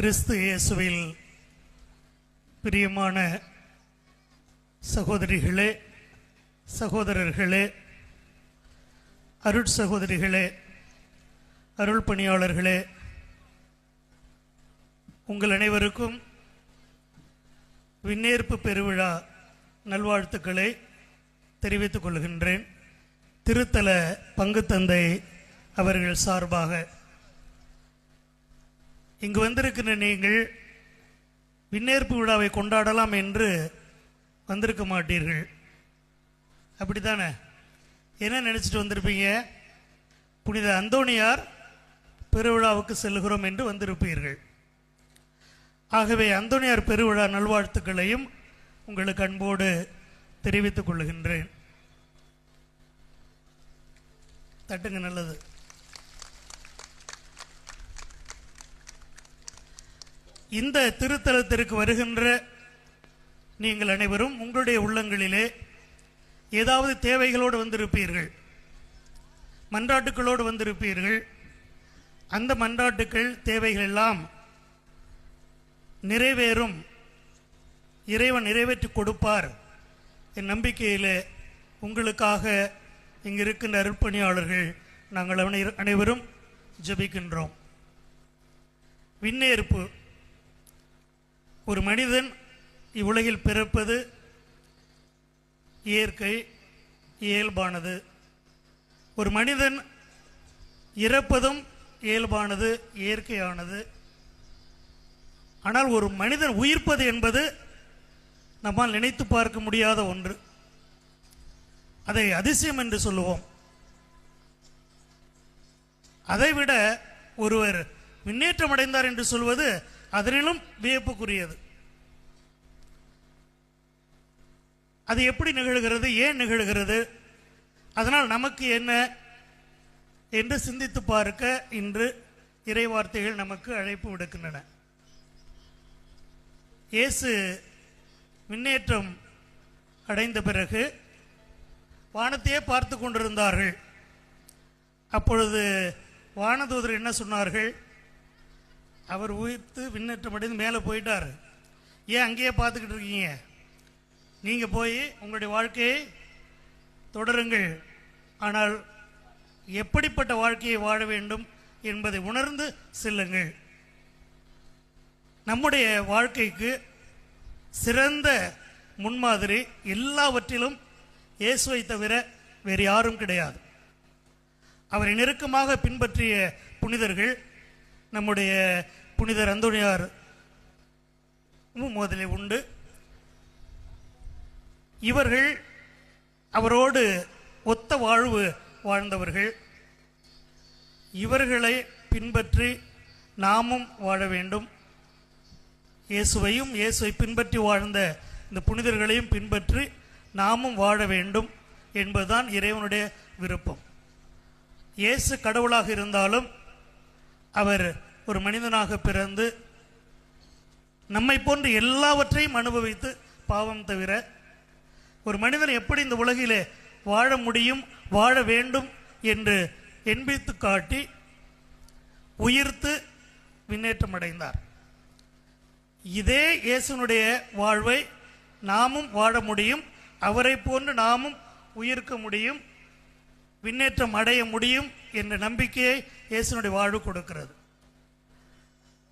கிறிஸ்து இயேசுவில் பிரியமான சகோதரிகளே சகோதரர்களே அருட் சகோதரிகளே அருள் பணியாளர்களே உங்கள் அனைவருக்கும் விண்ணேற்பு பெருவிழா நல்வாழ்த்துக்களை தெரிவித்துக் கொள்கின்றேன். திருத்தல பங்கு தந்தை அவர்கள் சார்பாக இங்கு வந்திருக்கிற நீங்கள் விண்ணேற்பு விழாவை கொண்டாடலாம் என்று வந்திருக்க மாட்டீர்கள். அப்படித்தானே? என்ன நினைச்சிட்டு வந்திருப்பீங்க? புனித அந்தோணியார் பெருவிழாவுக்கு செல்கிறோம் என்று வந்திருப்பீர்கள். ஆகவே அந்தோணியார் பெருவிழா நல்வாழ்த்துக்களையும் உங்களுக்கு அன்போடு தெரிவித்துக் கொள்கின்றேன். தட்டுங்க நல்லது. இந்த திருத்தலத்திற்கு வருகின்ற நீங்கள் அனைவரும் உங்களுடைய உள்ளங்களிலே ஏதாவது தேவைகளோடு வந்திருப்பீர்கள் மன்றாட்டுக்களோடு வந்திருப்பீர்கள் அந்த மன்றாட்டுக்கள் தேவைகள் எல்லாம் நிறைவேறும். இறைவன் நிறைவேற்றி கொடுப்பார் என் நம்பிக்கையிலே. உங்களுக்காக இங்கு இருக்கின்ற அருட்பணியாளர்கள் நாங்கள் அனைவரும் ஜெபிக்கின்றோம். விண்ணேற்பு. ஒரு மனிதன் இவ்வுலகில் பிறப்பது இயற்கை இயல்பானது. ஒரு மனிதன் இறப்பதும் இயல்பானது இயற்கையானது. ஆனால் ஒரு மனிதன் உயிர்ப்பது என்பது நம்மால் நினைத்து பார்க்க முடியாத ஒன்று. அதை அதிசயம் என்று சொல்லுவோம். அதைவிட ஒருவர் முன்னேற்றம் அடைந்தார் என்று சொல்வது அதனிலும் வியப்புக்குரியது. அது எப்படி நிகழ்கிறது ஏன் நிகழ்கிறது அதனால் நமக்கு என்ன என்று சிந்தித்து பார்க்க இன்று இறைவார்த்தைகள் நமக்கு அழைப்பு விடுக்கின்றன. இயேசு முன்னேற்றம் அடைந்த பிறகு வானத்தையே பார்த்து கொண்டிருந்தார்கள். அப்பொழுது வானதூதர் என்ன சொன்னார்கள்? அவர் உயிர்த்து விண்ணேற்றம் அடைந்து மேலே போயிட்டார். ஏன் அங்கேயே பார்த்துக்கிட்டு இருக்கீங்க? நீங்கள் போய் உங்களுடைய வாழ்க்கையை தொடருங்கள். ஆனால் எப்படிப்பட்ட வாழ்க்கையை வாழ வேண்டும் என்பதை உணர்ந்து செல்லுங்கள். நம்முடைய வாழ்க்கைக்கு சிறந்த முன்மாதிரி எல்லாவற்றிலும் இயேசுவை தவிர வேறு யாரும் கிடையாது. அவரை நெருக்கமாக பின்பற்றிய புனிதர்கள் நம்முடைய புனிதர் அந்தோணியார் முதலில் உண்டு இவர்கள் அவரோடு ஒத்த வாழ்வு வாழ்ந்தவர்கள் இவர்களை பின்பற்றி நாமும் வாழ வேண்டும். இயேசுவையும் இயேசுவை பின்பற்றி வாழ்ந்த இந்த புனிதர்களையும் பின்பற்றி நாமும் வாழ வேண்டும் என்பதுதான் இறைவனுடைய விருப்பம் இயேசு கடவுளாக இருந்தாலும் அவர் ஒரு மனிதனாக பிறந்து நம்மை போன்று எல்லாவற்றையும் அனுபவித்து பாவம் தவிர ஒரு மனிதன் எப்படி இந்த உலகிலே வாழ முடியும் வாழ வேண்டும் என்று எண்பித்து காட்டி உயிர்த்து விண்ணேற்றம் அடைந்தார். இதே இயேசுனுடைய வாழ்வை நாமும் வாழ முடியும் அவரை போன்று நாமும் உயிர்க்க முடியும் விண்ணேற்றம் அடைய முடியும் என்ற நம்பிக்கையை இயேசுனுடைய வாழ்வு கொடுக்கிறது.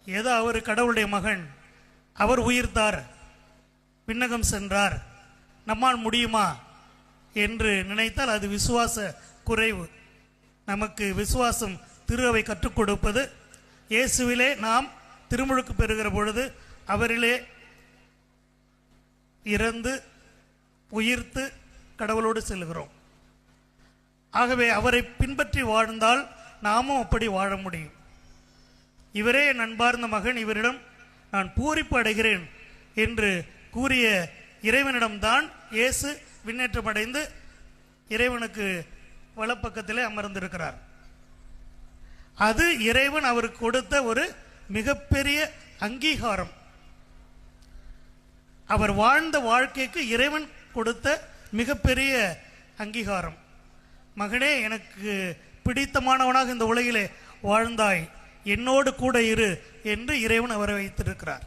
ஏதோ அவர் கடவுளுடைய மகன். அவர் உயிர்த்தார் விண்ணகம் சென்றார். நம்மால் முடியுமா? என்று நினைத்தால் அது விசுவாச குறைவு. நமக்கு விசுவாசம் திருவை கற்றுக் கொடுப்பது. இயேசுவிலே நாம் திருமுழுக்கு பெறுகிற பொழுது அவரிலே இறந்து உயிர்த்து கடவுளோடு செல்கிறோம். ஆகவே அவரை பின்பற்றி வாழ்ந்தால் நாமும் அப்படி வாழ முடியும். இவரே என் அன்பார்ந்த மகன் இவரிடம் நான் பூரிப்பு அடைகிறேன் என்று கூறிய இறைவனிடம்தான் இயேசு விண்ணேற்றமடைந்து இறைவனுக்கு வலப்பக்கத்திலே அமர்ந்திருக்கிறார். அது இறைவன் அவருக்கு கொடுத்த ஒரு மிகப்பெரிய அங்கீகாரம். அவர் வாழ்ந்த வாழ்க்கைக்கு இறைவன் கொடுத்த மிகப்பெரிய அங்கீகாரம். மகனே எனக்கு பிடித்தமானவனாக இந்த உலகிலே வாழ்ந்தாய். என்னோடு கூட இரு என்று இறைவன் அவரை வைத்திருக்கிறார்.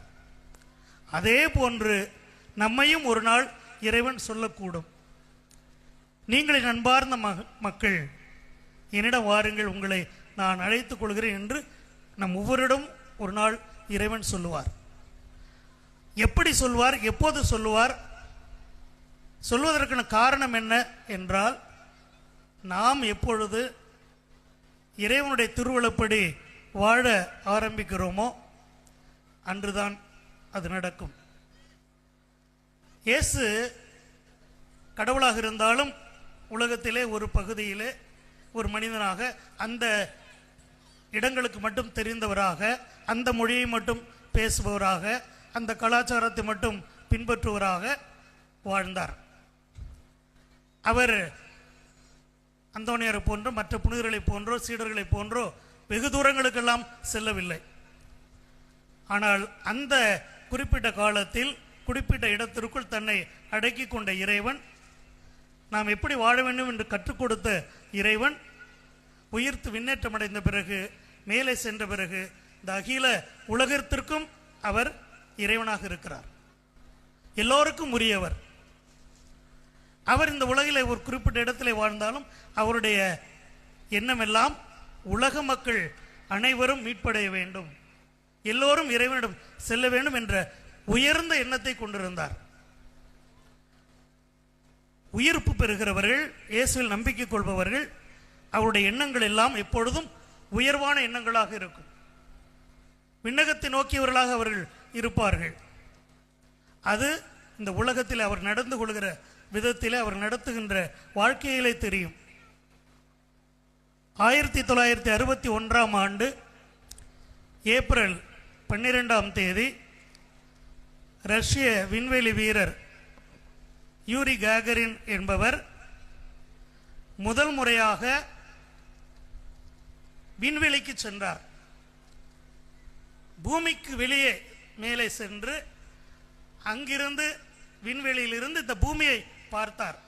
அதே போன்று நம்மையும் ஒரு நாள் இறைவன் சொல்லக்கூடும். நீங்களின் அன்பார்ந்த மக- மக்கள் என்னிடம் வாருங்கள் உங்களை நான் அழைத்துக் கொள்கிறேன் என்று நம் ஒவ்வொருடம் ஒரு நாள் இறைவன் சொல்லுவார். எப்படி சொல்வார் எப்போது சொல்லுவார் சொல்வதற்கான காரணம் என்ன என்றால் நாம் எப்பொழுது இறைவனுடைய திருவிழப்படி வாழ ஆரம்பிக்கிறோமோ அன்றுதான் அது நடக்கும். இயேசு கடவுளாக இருந்தாலும் உலகத்திலே ஒரு பகுதியிலே ஒரு மனிதனாக அந்த இடங்களுக்கு மட்டும் தெரிந்தவராக அந்த மொழியை மட்டும் பேசுபவராக அந்த கலாச்சாரத்தை மட்டும் பின்பற்றுவராக வாழ்ந்தார். அவர் அந்தோனியரை போன்றோ மற்ற புனிதர்களைப் போன்றோ சீடர்களைப் போன்றோ வெகு தூரங்களுக்கெல்லாம் செல்லவில்லை. ஆனால் அந்த குறிப்பிட்ட காலத்தில் குறிப்பிட்ட இடத்திற்குள் தன்னை அடக்கி கொண்ட இறைவன் நாம் எப்படி வாழ வேண்டும் என்று கற்றுக் கொடுத்த இறைவன் உயிர்த்து விண்ணேற்றம் அடைந்த பிறகு மேலே சென்ற பிறகு இந்த அகில உலகத்திற்கும் அவர் இறைவனாக இருக்கிறார். எல்லோருக்கும் உரியவர். அவர் இந்த உலகிலே ஒரு குறிப்பிட்ட இடத்திலே வாழ்ந்தாலும் அவருடைய எண்ணமெல்லாம் உலக மக்கள் அனைவரும் மீட்படைய வேண்டும். எல்லோரும் இறைவனிடம் செல்ல வேண்டும் என்ற உயர்ந்த எண்ணத்தை கொண்டிருந்தார். உயிர்ப்பு பெறுகிறவர்கள் இயேசுவில் நம்பிக்கை கொள்பவர்கள் அவருடைய எண்ணங்கள் எல்லாம் எப்பொழுதும் உயர்வான எண்ணங்களாக இருக்கும். விண்ணகத்தை நோக்கியவர்களாக அவர்கள் இருப்பார்கள். அது இந்த உலகத்தில் அவர் நடந்து கொள்கிற விதத்தில் அவர் நடத்துகின்ற வாழ்க்கையிலே தெரியும். ஆயிரத்தி தொள்ளாயிரத்தி அறுபத்தி ஒன்றாம் ஆண்டு ஏப்ரல் பன்னிரெண்டாம் தேதி ரஷ்ய விண்வெளி வீரர் யூரி கேகரின் என்பவர் முதல் முறையாக விண்வெளிக்கு சென்றார். பூமிக்கு வெளியே மேலே சென்று அங்கிருந்து விண்வெளியிலிருந்து இந்த பூமியை பார்த்தார்.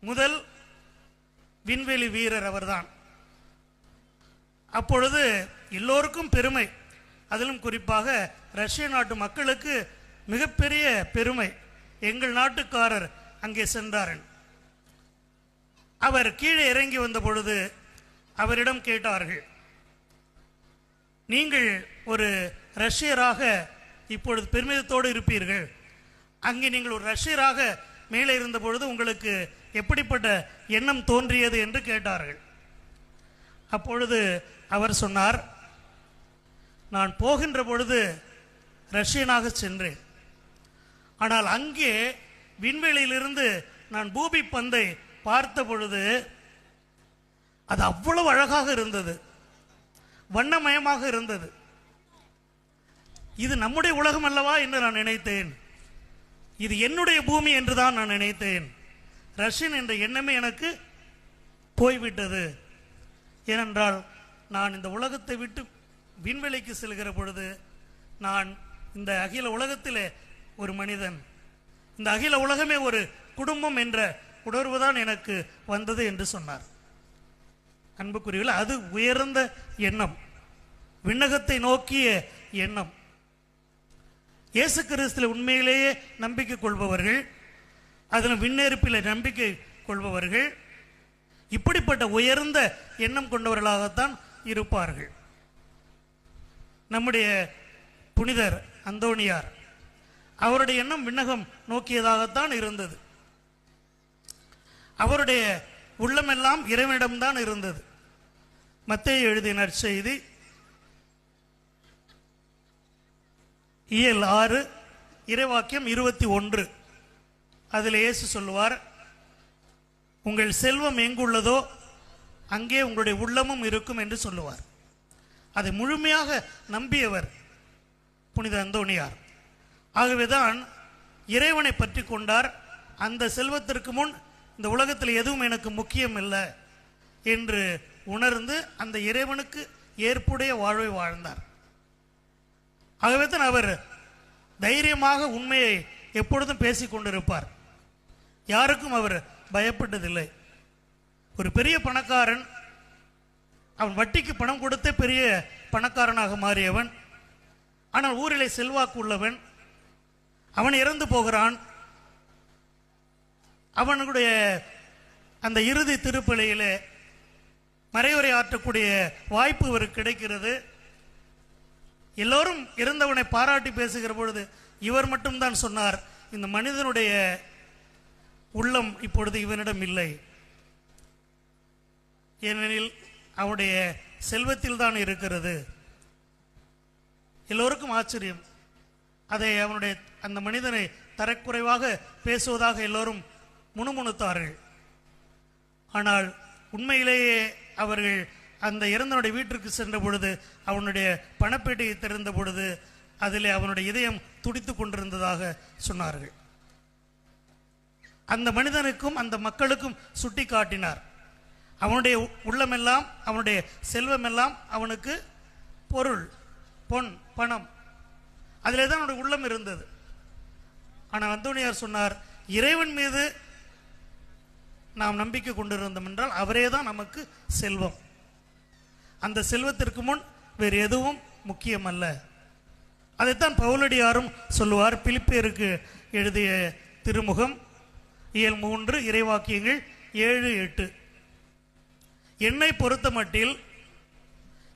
முதல் விண்வெளி வீரர் அவர்தான். அப்பொழுது எல்லோருக்கும் பெருமை. அதிலும் குறிப்பாக ரஷ்ய நாட்டு மக்களுக்கு மிகப்பெரிய பெருமை. எங்கள் நாட்டுக்காரர் அங்கே சென்றாரன். அவர் கீழே இறங்கி வந்த பொழுது அவரிடம் கேட்டார்கள் நீங்கள் ஒரு ரஷ்யராக இப்பொழுது பெருமிதத்தோடு இருப்பீர்கள். அங்கே நீங்கள் ஒரு ரஷ்யராக மேலே இருந்த பொழுது உங்களுக்கு எப்படிப்பட்ட எண்ணம் தோன்றியது என்று கேட்டார்கள். அப்பொழுது அவர் சொன்னார் நான் போகின்ற பொழுது ரஷ்யனாக சென்றேன். ஆனால் அங்கே விண்வெளியிலிருந்து நான் பூமி பந்தை பார்த்த பொழுது அது அவ்வளவு அழகாக இருந்தது வண்ணமயமாக இருந்தது. இது நம்முடைய உலகம் அல்லவா என்று நான் நினைத்தேன். இது என்னுடைய பூமி என்று தான் நான் நினைத்தேன். ரஷ்யன் என்ற எண்ணமே எனக்கு போய்விட்டது. ஏனென்றால் நான் இந்த உலகத்தை விட்டு விண்வெளிக்கு செல்கிற பொழுது நான் இந்த அகில உலகத்திலே ஒரு மனிதன். இந்த அகில உலகமே ஒரு குடும்பம் என்ற உணர்வுதான் எனக்கு வந்தது என்று சொன்னார். அன்புக்குரியவில் அது உயர்ந்த எண்ணம். விண்ணகத்தை நோக்கிய எண்ணம். இயேசு கிறிஸ்துல உண்மையிலேயே நம்பிக்கை கொள்பவர்கள் அதில் விண்ணேற்பில் நம்பிக்கை கொள்பவர்கள் இப்படிப்பட்ட உயர்ந்த எண்ணம் கொண்டவர்களாகத்தான் இருப்பார்கள். நம்முடைய புனிதர் அந்தோணியார் அவருடைய எண்ணம் விண்ணகம் நோக்கியதாகத்தான் இருந்தது. அவருடைய உள்ளமெல்லாம் இறைவனிடம்தான் இருந்தது. மத்திய எழுதிய நற்செய்தி இயல் ஆறு இறைவாக்கியம் இருபத்தி ஒன்று. அதில் இயேசு சொல்லுவார் உங்கள் செல்வம் எங்குள்ளதோ அங்கே உங்களுடைய உள்ளமும் இருக்கும் என்று சொல்லுவார். அதை முழுமையாக நம்பியவர் புனித அந்தோணியார் ஆகவேதான் இறைவனை பற்றி கொண்டார் அந்த செல்வத்திற்கு முன் இந்த உலகத்தில் எதுவும் எனக்கு முக்கியம் இல்லை என்று உணர்ந்து அந்த இறைவனுக்கு ஏற்புடைய வாழ்வை வாழ்ந்தார். ஆகவே தான் அவர் தைரியமாக உண்மையை எப்பொழுதும் பேசிக் கொண்டிருப்பார் யாருக்கும் அவர் பயப்பட்டதில்லை. ஒரு பெரிய பணக்காரன் அவன் வட்டிக்கு பணம் கொடுத்தே பெரிய பணக்காரனாக மாறியவன் ஆனால் ஊரிலே செல்வாக்கு உள்ளவன் அவன் இறந்து போகிறான். அவனுடைய அந்த இறுதி திருப்பலியிலே மறைவுரை ஆற்றக்கூடிய வாய்ப்பு இவருக்கு கிடைக்கிறது. எல்லோரும் இறந்தவனை பாராட்டி பேசுகிற பொழுது இவர் மட்டும்தான் சொன்னார் இந்த மனிதனுடைய உள்ளம் இப்பொழுது இவனிடம் இல்லை. ஏனெனில் அவனுடைய செல்வத்தில் தான் இருக்கிறது. எல்லோருக்கும் ஆச்சரியம். அதை அவனுடைய அந்த மனிதனை தரக்குறைவாக பேசுவதாக எல்லோரும் முணுமுணுத்தார்கள். ஆனால் உண்மையிலேயே அவர்கள் அந்த இறந்தனுடைய வீட்டிற்கு சென்ற பொழுது அவனுடைய பணப்பேட்டையை திறந்த பொழுது அதிலே அவனுடைய இதயம் துடித்து கொண்டிருந்ததாக சொன்னார்கள். அந்த மனிதனுக்கும் அந்த மக்களுக்கும் சுட்டி காட்டினார். அவனுடைய உள்ளமெல்லாம் அவனுடைய செல்வமெல்லாம் அவனுக்கு பொருள் பொன் பணம். அதிலே தான் அவனுடைய உள்ளம் இருந்தது. ஆனால் அந்தோனியார் சொன்னார் இறைவன் மீது நாம் நம்பிக்கை கொண்டிருந்தோம் என்றால் அவரே தான் நமக்கு செல்வம். அந்த செல்வத்திற்கு முன் வேறு எதுவும் முக்கியமல்ல. அதைத்தான் பவுலடியாரும் சொல்லுவார். பிலிப்பியருக்கு எழுதிய திருமுகம் இயல் மூன்று இறைவாக்கியங்கள் ஏழு எட்டு. என்னை பொறுத்த மட்டில்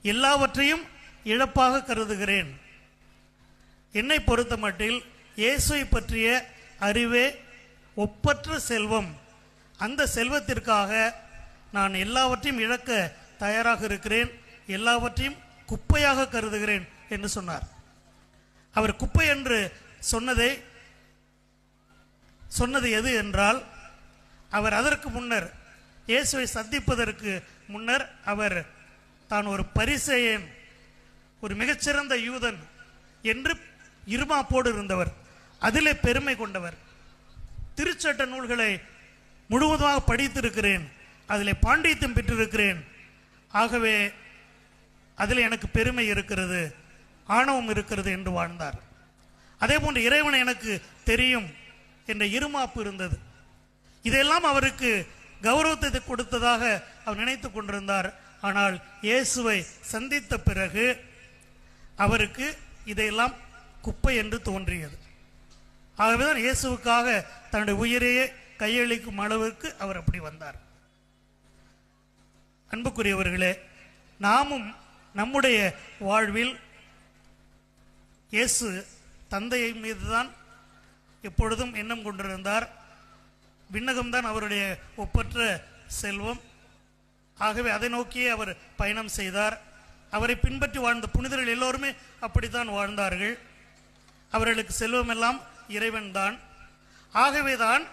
எல்லாவற்றையும் இழப்பாக கருதுகிறேன். என்னை பொறுத்த மட்டில் இயேசுவை பற்றிய அறிவே ஒப்பற்ற செல்வம். அந்த செல்வத்திற்காக நான் எல்லாவற்றையும் இழக்க தயாராக இருக்கிறேன். எல்லாவற்றையும் குப்பையாக கருதுகிறேன் என்று சொன்னார். அவர் குப்பை என்று சொன்னதை சொன்னது எது என்றால் அவர் அதற்கு முன்னர் இயேசுவை சந்திப்பதற்கு முன்னர் அவர் தான் ஒரு பரிசேயன் ஒரு மிகச்சிறந்த யூதன் என்று இருமாப்போடு இருந்தவர். அதிலே பெருமை கொண்டவர். திருச்சட்ட நூல்களை முழுவதுமாக படித்திருக்கிறேன். அதில் பாண்டித்தம் பெற்றிருக்கிறேன். ஆகவே அதில் எனக்கு பெருமை இருக்கிறது ஆணவம் இருக்கிறது என்று வாழ்ந்தார். அதே போன்று இறைவன் எனக்கு தெரியும். என்ற இருமாப்பு இருந்தது. இதெல்லாம் அவருக்கு கௌரவத்தை கொடுத்ததாக அவர் நினைத்து கொண்டிருந்தார். ஆனால் இயேசுவை சந்தித்த பிறகு அவருக்கு இதையெல்லாம் குப்பை என்று தோன்றியது. ஆகவேதான் இயேசுவுக்காக தன்னுடைய உயிரையே கையளிக்கும் அளவுக்கு அவர் அப்படி வந்தார். அன்புக்குரியவர்களே நாமும் நம்முடைய வாழ்வில் இயேசு தந்தையை மீதுதான் எப்பொழுதும் எண்ணம் கொண்டிருந்தார். விண்ணகம்தான் அவருடைய ஒப்பற்ற செல்வம். ஆகவே அதை நோக்கியே அவர் பயணம் செய்தார். அவரை பின்பற்றி வாழ்ந்த புனிதர்கள் எல்லோருமே அப்படித்தான் வாழ்ந்தார்கள். அவர்களுக்கு செல்வமெல்லாம் இறைவன்தான். ஆகவேதான்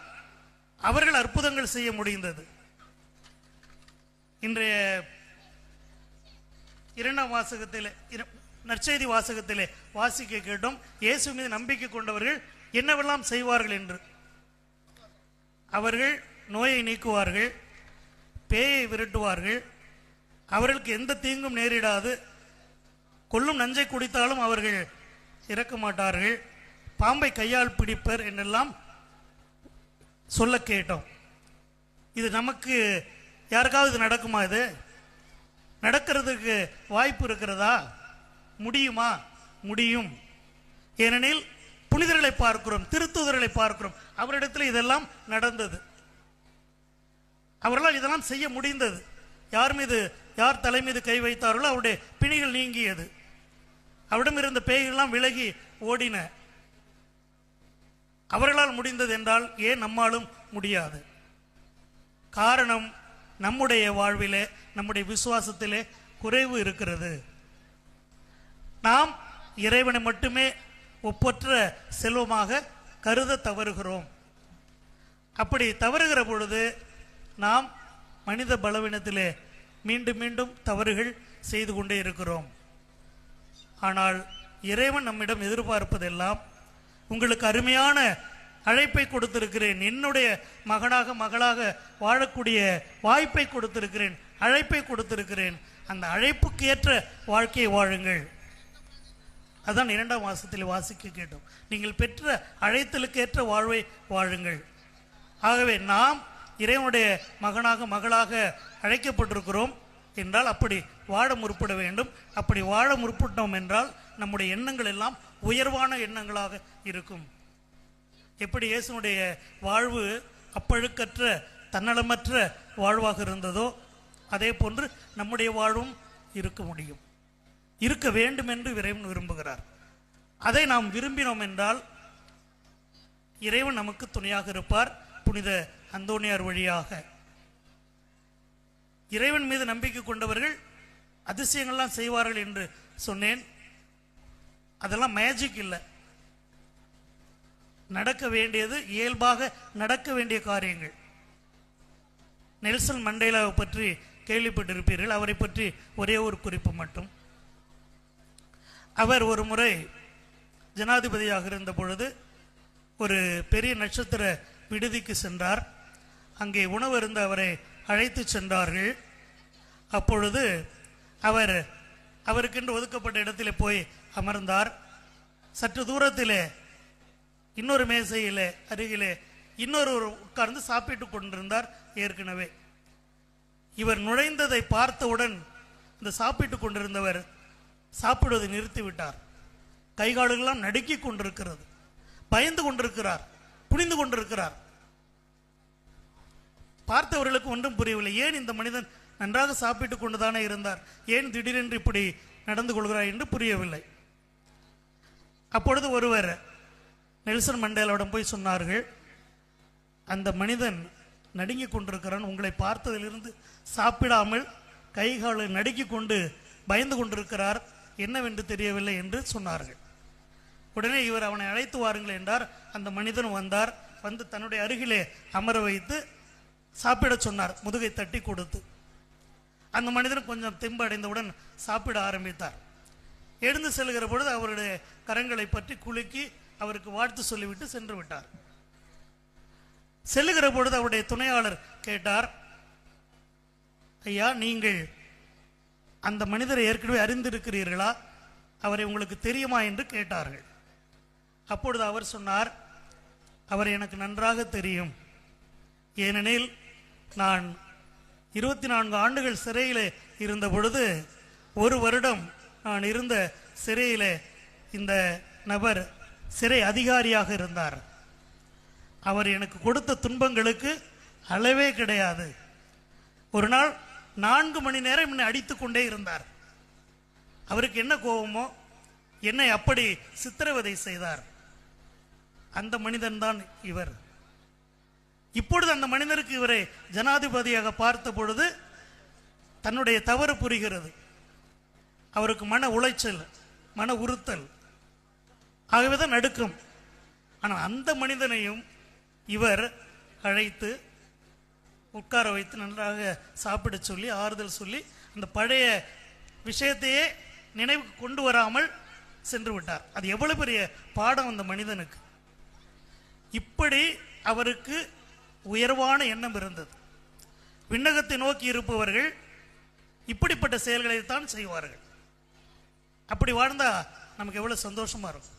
அவர்கள் அற்புதங்கள் செய்ய முடிந்தது. இன்றைய இரண்டாம் வாசகத்திலே நற்செய்தி வாசகத்திலே வாசிக்க கேட்டோம். இயேசு மீது நம்பிக்கை கொண்டவர்கள் என்னவெல்லாம் செய்வார்கள் என்று? அவர்கள் நோயை நீக்குவார்கள் பேயை விரட்டுவார்கள் அவர்களுக்கு எந்த தீங்கும் நேரிடாது. கொல்லும் நஞ்சை குடித்தாலும் அவர்கள் இறக்க மாட்டார்கள். பாம்பை கையால் பிடிப்பர் என்றெல்லாம் சொல்ல கேட்டோம். இது நமக்கு யாருக்காவது நடக்குமா இது? நடக்கிறதுக்கு வாய்ப்பு இருக்கிறதா? முடியுமா? முடியும். ஏனெனில் புனிதர்களை பார்க்கிறோம் திருத்துதர்களை பார்க்கிறோம். அவரிடத்தில் இதெல்லாம் நடந்தது. அவர்களால் இதெல்லாம் செய்ய முடிந்தது. யார் மீது யார் தலை மீது கை வைத்தார்களோ அவருடைய பிணிகள் நீங்கியது. அவரிடம் இருந்த பேய்கள்லாம் விலகி ஓடின. அவர்களால் முடிந்தது என்றால் ஏன் நம்மாலும் முடியாது? காரணம் நம்முடைய வாழ்விலே நம்முடைய விசுவாசத்திலே குறைவு இருக்கிறது. நாம் இறைவனை மட்டுமே ஒப்பற்ற செல்வமாக கருத தவறுகிறோம். அப்படி தவறுகிற பொழுது நாம் மனித பலவீனத்திலே மீண்டும் மீண்டும் தவறுகள் செய்து கொண்டே இருக்கிறோம். ஆனால் இறைவன் நம்மிடம் எதிர்பார்ப்பதெல்லாம் உங்களுக்கு அருமையான அழைப்பை கொடுத்திருக்கிறேன் என்னுடைய மகனாக மகளாக வாழக்கூடிய வாய்ப்பை கொடுத்திருக்கிறேன் அழைப்பை கொடுத்திருக்கிறேன் அந்த அழைப்புக்கு ஏற்ற வாழ்க்கையை வாழுங்கள். அதான் இரண்டாம் மாதத்தில் வாசிக்க கேட்டோம். நீங்கள் பெற்ற அழைத்தலுக்கு ஏற்ற வாழ்வை வாழுங்கள். ஆகவே நாம் இறைவனுடைய மகனாக மகளாக அழைக்கப்பட்டிருக்கிறோம் என்றால் அப்படி வாழ முற்பட வேண்டும். அப்படி வாழ முற்பட்டோம் என்றால் நம்முடைய எண்ணங்கள் எல்லாம் உயர்வான எண்ணங்களாக இருக்கும். எப்படி இயேசுனுடைய வாழ்வு அப்பழுக்கற்ற தன்னலமற்ற வாழ்வாக இருந்ததோ அதே போன்று நம்முடைய வாழ்வும் இருக்க முடியும். இருக்க வேண்டும் என்று இறைவன் விரும்புகிறார். அதை நாம் விரும்பினோம் என்றால் இறைவன் நமக்கு துணையாக இருப்பார் புனித அந்தோனியார் வழியாக. இறைவன் மீது நம்பிக்கை கொண்டவர்கள் அதிசயங்கள்லாம் செய்வார்கள் என்று சொன்னேன். அதெல்லாம் மேஜிக் இல்லை. நடக்க வேண்டியது இயல்பாக நடக்க வேண்டிய காரியங்கள். நெல்சன் மண்டேலாவை பற்றி கேள்விப்பட்டிருப்பீர்கள். அவரை பற்றி ஒரே ஒரு குறிப்பு மட்டும். அவர் ஒரு முறை ஜனாதிபதியாக இருந்த பொழுது ஒரு பெரிய நட்சத்திர விடுதிக்கு சென்றார். அங்கே உணவு இருந்த அவரை அழைத்து சென்றார்கள். அப்பொழுது அவர் அவருக்கென்று ஒதுக்கப்பட்ட இடத்திலே போய் அமர்ந்தார். சற்று தூரத்திலே இன்னொரு மேசையிலே அருகிலே இன்னொரு உட்கார்ந்து சாப்பிட்டு கொண்டிருந்தார் ஏற்கனவே. இவர் நுழைந்ததை பார்த்தவுடன் இந்த சாப்பிட்டு கொண்டிருந்தவர் சாப்பிடுவதை நிறுத்திவிட்டார். கைகாலுகளெல்லாம் நடுக்கி கொண்டிருக்கிறது. பயந்து கொண்டிருக்கிறார். குனிந்து கொண்டிருக்கிறார். பார்த்தவர்களுக்கு ஒன்றும் புரியவில்லை. ஏன் இந்த மனிதன் நன்றாக சாப்பிட்டு கொண்டுதானே இருந்தார்? ஏன் திடீரென்று இப்படி நடந்து கொள்கிறார் என்று புரியவில்லை. அப்பொழுது ஒருவர் நெல்சன் மண்டேலாவிடம் போய் சொன்னார்கள் அந்த மனிதன் நடுங்கிக் கொண்டிருக்கிறான். உங்களை பார்த்ததிலிருந்து சாப்பிடாமல் கைகாலை நடுக்கி கொண்டு பயந்து கொண்டிருக்கிறார். என்னவென்று தெரியவில்லை என்று சொன்னார்கள். உடனே இவர் அவனை அழைத்து வாருங்கள் என்றார். அந்த மனிதன் வந்தார். வந்து தன்னுடைய அருகிலே அமர வைத்து சாப்பிட சொன்னார். முதுகை தட்டி கொடுத்து. அந்த மனிதன் கொஞ்சம் தெம்பு அடைந்தவுடன் சாப்பிட ஆரம்பித்தார். எழுந்து செல்கிற பொழுது அவருடைய கரங்களை பற்றி குலுக்கி அவருக்கு வாழ்த்து சொல்லிவிட்டு சென்று விட்டார். செல்லுகிற பொழுது அவருடைய துணையாளர் கேட்டார் ஐயா நீங்கள் அந்த மனிதரை ஏற்கனவே அறிந்திருக்கிறீர்களா? அவரை உங்களுக்கு தெரியுமா என்று கேட்டார்கள். அப்பொழுது அவர் சொன்னார் அவர் எனக்கு நன்றாக தெரியும். ஏனெனில் நான் இருபத்தி நான்கு ஆண்டுகள் சிறையில் இருந்த பொழுது ஒரு வருடம் நான் இருந்த சிறையிலே இந்த நபர் சிறை அதிகாரியாக இருந்தார். அவர் எனக்கு கொடுத்த துன்பங்களுக்கு அளவே கிடையாது. ஒரு நாள் நான்கு மணி நேரம் என்னை அடித்து கொண்டே இருந்தார். அவருக்கு என்ன கோபமோ என்னை அப்படி சித்திரவதை செய்தார். அந்த மனிதன்தான் இவர். இப்பொழுது அந்த மனிதருக்கு இவரை ஜனாதிபதியாக பார்த்த பொழுது தன்னுடைய தவறு புரிகிறது. அவருக்கு மன உளைச்சல் மன உறுத்தல். ஆகவேதான் நடுக்கும். ஆனால் அந்த மனிதனையும் இவர் அழைத்து உட்கார வைத்து நன்றாக சாப்பிட சொல்லி ஆறுதல் சொல்லி அந்த பழைய விஷயத்தையே நினைவுக்கு கொண்டு வராமல் சென்று விட்டார். அது எவ்வளவு பெரிய பாடம் அந்த மனிதனுக்கு. இப்படி அவருக்கு உயர்வான எண்ணம் இருந்தது. விண்ணகத்தை நோக்கி இருப்பவர்கள் இப்படிப்பட்ட செயல்களைத்தான் செய்வார்கள். அப்படி வாழ்ந்தா நமக்கு எவ்வளவு சந்தோஷமா இருக்கும்.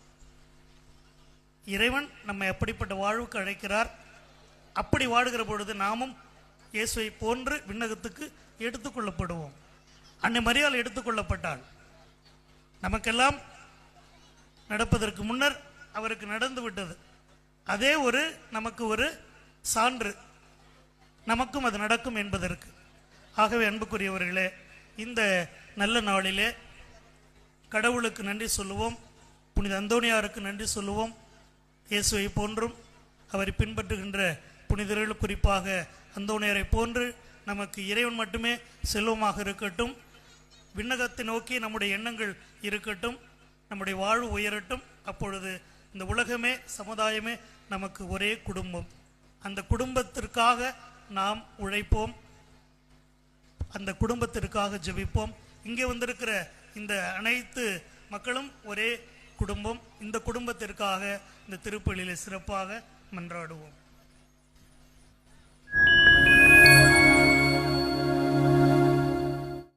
இறைவன் நம்மை அப்படிப்பட்ட வாழ்வுக்கு அழைக்கிறார். அப்படி வாடுகிற பொழுது நாமும் இயேசுவை போன்று விண்ணகத்துக்கு எடுத்துக்கொள்ளப்படுவோம் அன்னை மரியாதை எடுத்துக்கொள்ளப்பட்டாள் நமக்கெல்லாம் நடப்பதற்கு முன்னர் அவருக்கு நடந்து விட்டது. அதே ஒரு நமக்கு ஒரு சான்று. நமக்கும் அது நடக்கும் என்பதற்கு. ஆகவே அன்புக்குரியவர்களே இந்த நல்ல நாளிலே கடவுளுக்கு நன்றி சொல்லுவோம். புனித அந்தோனியாருக்கு நன்றி சொல்லுவோம். இயேசுவை போன்றும் அவரை பின்பற்றுகின்ற புனிதர்கள் குறிப்பாக அந்தோனியரை போன்று நமக்கு இறைவன் மட்டுமே செல்வமாக இருக்கட்டும். விண்ணகத்தை நோக்கி நம்முடைய எண்ணங்கள் இருக்கட்டும். நம்முடைய வாழ்வு உயரட்டும். அப்பொழுது இந்த உலகமே சமுதாயமே நமக்கு ஒரே குடும்பம். அந்த குடும்பத்திற்காக நாம் உழைப்போம். அந்த குடும்பத்திற்காக ஜெபிப்போம். இங்கே வந்திருக்கிற இந்த அனைத்து மக்களும் ஒரே குடும்பம். இந்த குடும்பத்திற்காக இந்த திருப்பலியில் சிறப்பாக மன்றாடுவோம்.